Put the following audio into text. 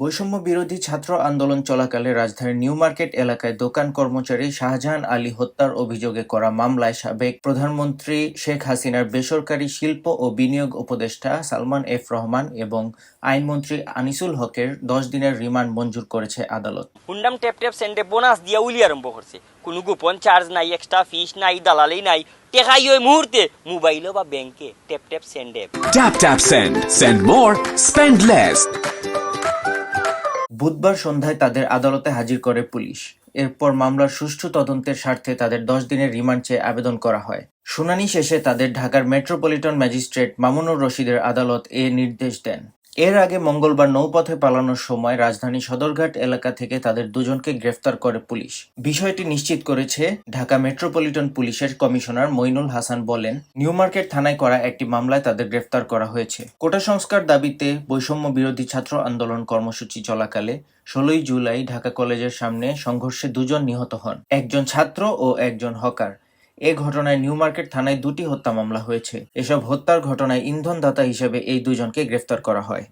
বৈষম্য বিরোধী ছাত্র আন্দোলন চলাকালে রাজধানীর নিউ মার্কেট এলাকায় দোকান কর্মচারী শাহজাহান আলী হত্যার অভিযোগে করা মামলায় সাবেক প্রধানমন্ত্রী শেখ হাসিনার বেসরকারি শিল্প ও বিনিয়োগ উপদেষ্টা সালমান এফ রহমান এবং আইনমন্ত্রী আনিসুল হকের দশ দিনের রিমান্ড মঞ্জুর করেছে আদালত হুন্ডাম ট্যাপ ট্যাপ সেন্টে বোনাস দিয়া উলি আরম্ভ করছে কোনো গোপন চার্জ নাই এক্সট্রা ফিস নাই দালালি নাই টেকাই ওই মুহূর্তে মোবাইলও বা ব্যাংকে ট্যাপ ট্যাপ সেন্ডে Tap tap send. Send more, spend less. বুধবার সন্ধ্যায় তাদের আদালতে হাজির করে পুলিশ। এরপর মামলার সুষ্ঠু তদন্তের স্বার্থে তাদের দশ দিনের রিমান্ড চেয়ে আবেদন করা হয়। শুনানি শেষে তাদের ঢাকার মেট্রোপলিটন ম্যাজিস্ট্রেট মামুনুর রশিদের আদালত এ নির্দেশ দেন। এর আগে মঙ্গলবার নৌপথে পালানোর সময় রাজধানী সদরঘাট এলাকা থেকে তাদের দুজনকে গ্রেফতার করে পুলিশ। বিষয়টি নিশ্চিত করেছে ঢাকা মেট্রোপলিটন পুলিশের কমিশনার মইনুল হাসান বলেন, নিউ মার্কেট থানায় করা একটি মামলায় তাদের গ্রেফতার করা হয়েছে। কোটা সংস্কার দাবিতে বৈষম্য বিরোধী ছাত্র আন্দোলন কর্মসূচি চলাকালে ষোলোই জুলাই ঢাকা কলেজের সামনে সংঘর্ষে দুজন নিহত হন। একজন ছাত্র ও একজন হকার। এ ঘটনায় নিউ মার্কেট থানায় দুটি হত্যা মামলা হয়েছে। এসব হত্যার ঘটনায় ইন্ধনদাতা হিসেবে এই দুজনকে গ্রেফতার করা হয়।